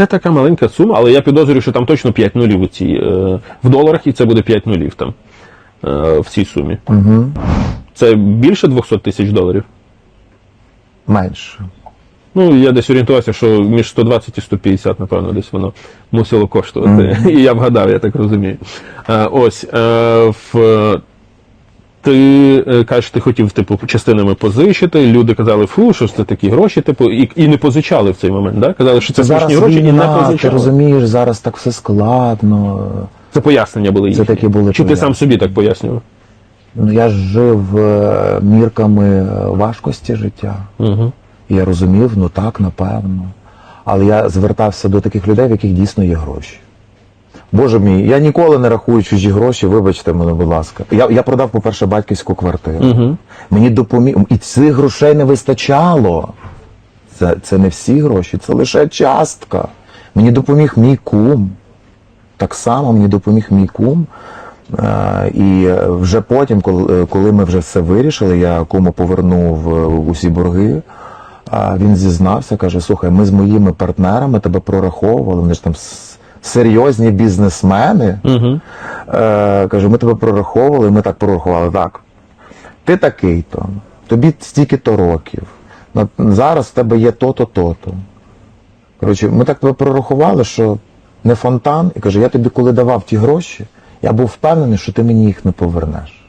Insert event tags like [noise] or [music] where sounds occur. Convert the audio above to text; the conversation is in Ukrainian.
Це така маленька сума, але я підозрюю, що там точно 5 нулів у цій, е, в доларах, і це буде 5 нулів там е, в цій сумі. Угу. Це більше 200 тисяч доларів. Менше. Ну, я десь орієнтувався, що між 120 і 150, напевно, десь воно мусило коштувати. [laughs] І я вгадав, я так розумію. Е, ось. В, ти е, кажеш, ти хотів типу, частинами позичити. Люди казали, фу, що ж це такі гроші, типу, і, і не позичали в цей момент. Да? Казали, що це зараз смішні гроші, і не війна, ти розумієш, зараз так все складно. Це пояснення були їхні. такі були Чи ти сам собі так пояснював? Ну я ж жив е, мірками е, важкості життя. Угу. І я розумів, ну так, напевно. Але я звертався до таких людей, в яких дійсно є гроші. Боже мій, я ніколи не рахую чужі гроші, вибачте мене, будь ласка. Я, я продав, по-перше, батьківську квартиру. Угу. Мені допоміг. І цих грошей не вистачало. Це, це не всі гроші, це лише частка. Мені допоміг мій кум. Так само мені допоміг мій кум. Е, І вже потім, коли, коли ми вже все вирішили, я кому повернув е, усі борги. А він зізнався, каже: слухай, ми з моїми партнерами тебе прораховували, вони ж там серйозні бізнесмени. Угу. Е, кажу, ми тебе прораховували, ми так прорахували. Так. Ти такий-то, тобі стільки-то років. Зараз в тебе є то-то, то-то. Коротше, ми так тебе прорахували, що не фонтан. І каже, я тобі коли давав ті гроші, я був впевнений, що ти мені їх не повернеш.